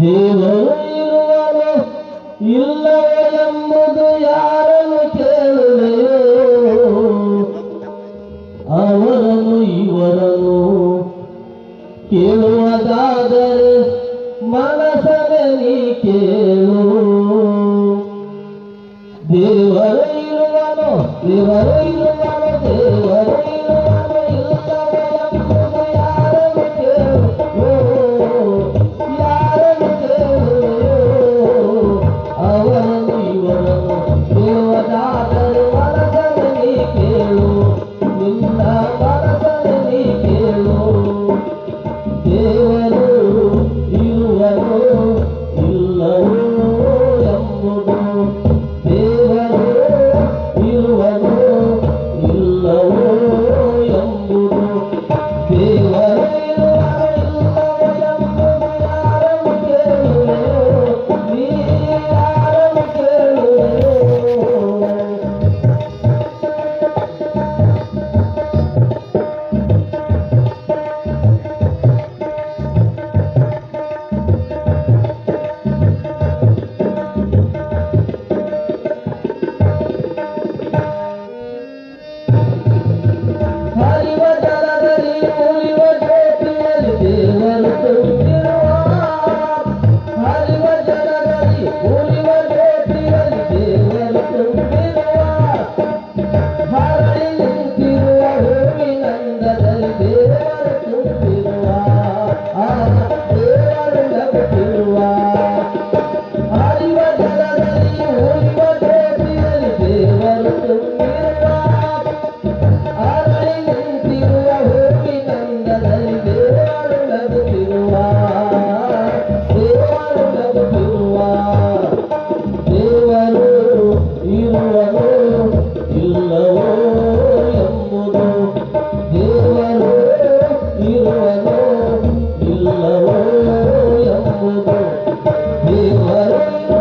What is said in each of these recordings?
ದೇವರು ಇರುವನು ಇಲ್ಲವೋ ಎಂಬುದು ಯಾರನ್ನು ಕೇಳಲೆಯೋ ಅವರನ್ನು ಇವರನ್ನು ಕೇಳುವುದಾದರೆ ಮನಸನೆ ನೀ ಕೇಳು. ದೇವರು ಇರುವನು ದೇವರು ಇರುವನು, ದೇವರು ದೇವರು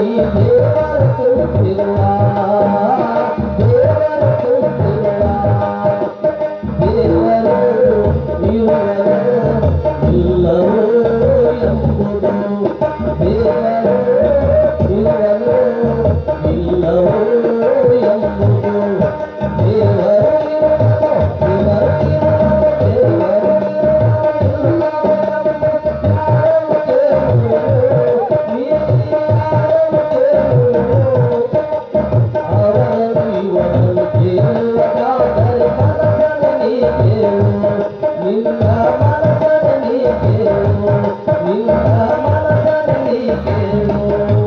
कई देवर तो फिरना ನಿನ್ನ ಮನಸ್ಸನ್ನು ನೀ ಕೇಳು ನಿನ್ನ ಮನಸ್ಸನ್ನು ನೀ ಕೇಳು